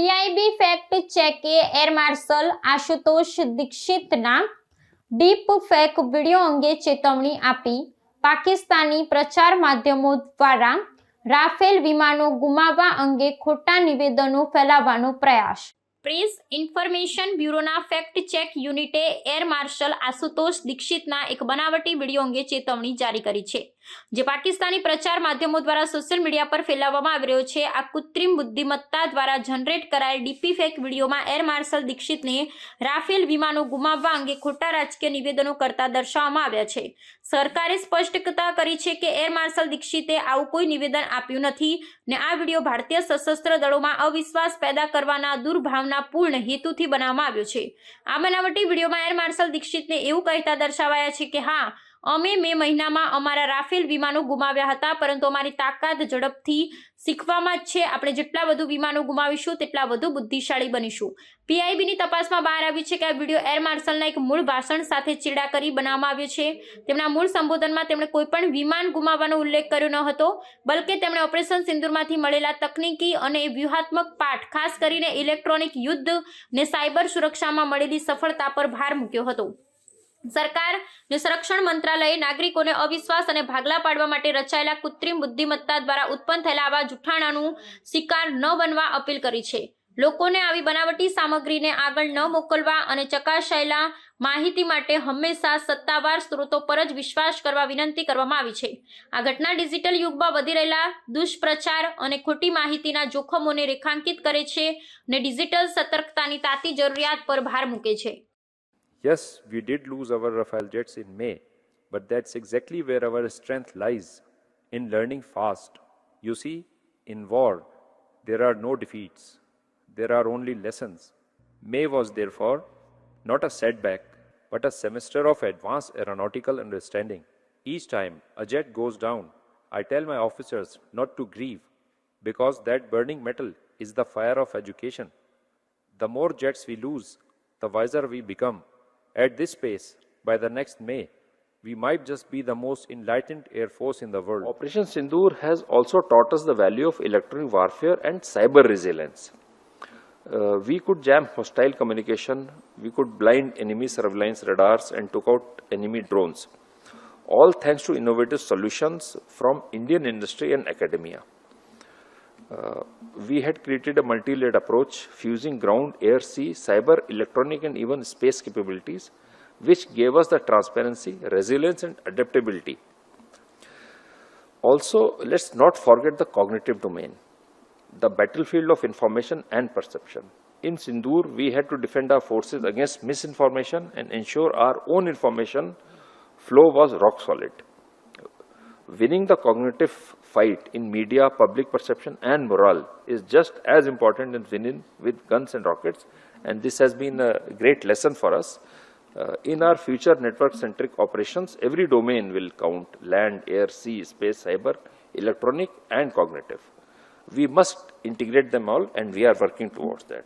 PIB fact ચેકે air marshal Ashutosh દીક્ષિતના deep fake video અંગે ચેતવણી આપી. પાકિસ્તાની પ્રચાર માધ્યમો દ્વારા રાફેલ વિમાનો ગુમાવવા અંગે ખોટા નિવેદનો ફેલાવવાનો પ્રયાસ. પ્રેસ ઇન્ફોર્મેશન બ્યુરોના ફેક્ટ ચેક યુનિટે એર માર્શલ આશુતોષ દીક્ષિતના એક બનાવટી વીડિયો અંગે ચેતવણી જારી કરી છે. જે પાકિસ્તાની પ્રચાર માધ્યમો દ્વારા સોશિયલ મીડિયા પર ફેલાવવામાં આવી રહ્યો છે, આ કૃત્રિમ બુદ્ધિમત્તા દ્વારા જનરેટ કરાયેલ ડીપી ફેક વિડીયોમાં એર માર્શલ દીક્ષિતને રાફેલ વિમાનો ગુમાવવા અંગે ખોટા રાજકીય નિવેદનો કરતા દર્શાવવામાં આવ્યા છે. સરકારે સ્પષ્ટતા કરી છે કે એર માર્શલ દીક્ષિતે આવું કોઈ નિવેદન આપ્યું નથી ને આ વીડિયો ભારતીય સશસ્ત્ર દળોમાં અવિશ્વાસ પેદા કરવાના દુર્ભાવનાપૂર્ણ હેતુથી બનાવવામાં આવ્યો છે. આ બનાવટી વિડીયોમાં એર માર્શલ દીક્ષિતને એવું કહેતા દર્શાવાયા છે કે હા અમે મે મહિનામાં અમારા રાફેલ વિમાનો ગુમાવ્યા હતા, પરંતુ અમારી તાકાત ઝડપથી શીખવામાં જ છે. આપણે જેટલા વધુ વિમાનો ગુમાવીશું, તેટલા વધુ બુદ્ધિશાળી બનીશું. પીઆઈબીની તપાસમાં બહાર આવ્યું છે કે આ વીડિયો એર માર્શલના એક મૂળ ભાષણ સાથે ચેડા કરી બનાવવામાં આવ્યો છે. તેમના મૂળ સંબોધનમાં તેમણે કોઈપણ વિમાન ગુમાવવાનો ઉલ્લેખ કર્યો ન હતો, બલકે તેમણે ઓપરેશન સિંદુરમાંથી મળેલા તકનીકી અને વ્યૂહાત્મક પાઠ, ખાસ કરીને ઇલેક્ટ્રોનિક યુદ્ધ ને સાયબર સુરક્ષામાં મળેલી સફળતા પર ભાર મૂક્યો હતો. સરકાર ને સંરક્ષણ મંત્રાલયે નાગરિકોને અવિશ્વાસ અને ભાગલા પાડવા માટે રચાયેલા કૃત્રિમ બુદ્ધિમત્તા દ્વારા ઉત્પન્ન થયેલા આવા જૂઠાણાનું શિકાર ન બનવા અપીલ કરી છે. લોકોને આવી બનાવટી સામગ્રીને આગળ ન મોકલવા અને ચકાસાયેલા માહિતી માટે હંમેશા સત્તાવાર સ્ત્રોતો પર જ વિશ્વાસ કરવા વિનંતી કરવામાં આવી છે. આ ઘટના ડિજિટલ યુગમાં વધી રહેલા દુષ્પ્રચાર અને ખોટી માહિતીના જોખમોને રેખાંકિત કરે છે અને ડિજિટલ સતર્કતાની તાતી જરૂરિયાત પર ભાર મૂકે છે. Yes, we did lose our Rafale jets in May, but that's exactly where our strength lies in learning fast. You see, in war, there are no defeats, there are only lessons. May was therefore not a setback, but a semester of advanced aeronautical understanding. Each time a jet goes down, I tell my officers not to grieve, because that burning metal is the fire of education. The more jets we lose, the wiser we become. At this pace, by the next May, we might just be the most enlightened air force in the world. Operation Sindoor has also taught us the value of electronic warfare and cyber resilience. Uh, we could jam hostile communication, we could blind enemy surveillance radars and took out enemy drones. All thanks to innovative solutions from Indian industry and academia. Uh, we had created a multi-layered approach fusing ground, air, sea, cyber, electronic and even space capabilities which gave us the transparency, resilience and adaptability. Also, let's not forget the cognitive domain, the battlefield of information and perception. In Sindoor, we had to defend our forces against misinformation and ensure our own information flow was rock solid. Winning the cognitive fight in media, public perception, and morale is just as important as winning with guns and rockets, and this has been a great lesson for us. Uh, in our future network centric operations, every domain will count land, air, sea, space, cyber, electronic, and cognitive. We must integrate them all, and we are working towards that.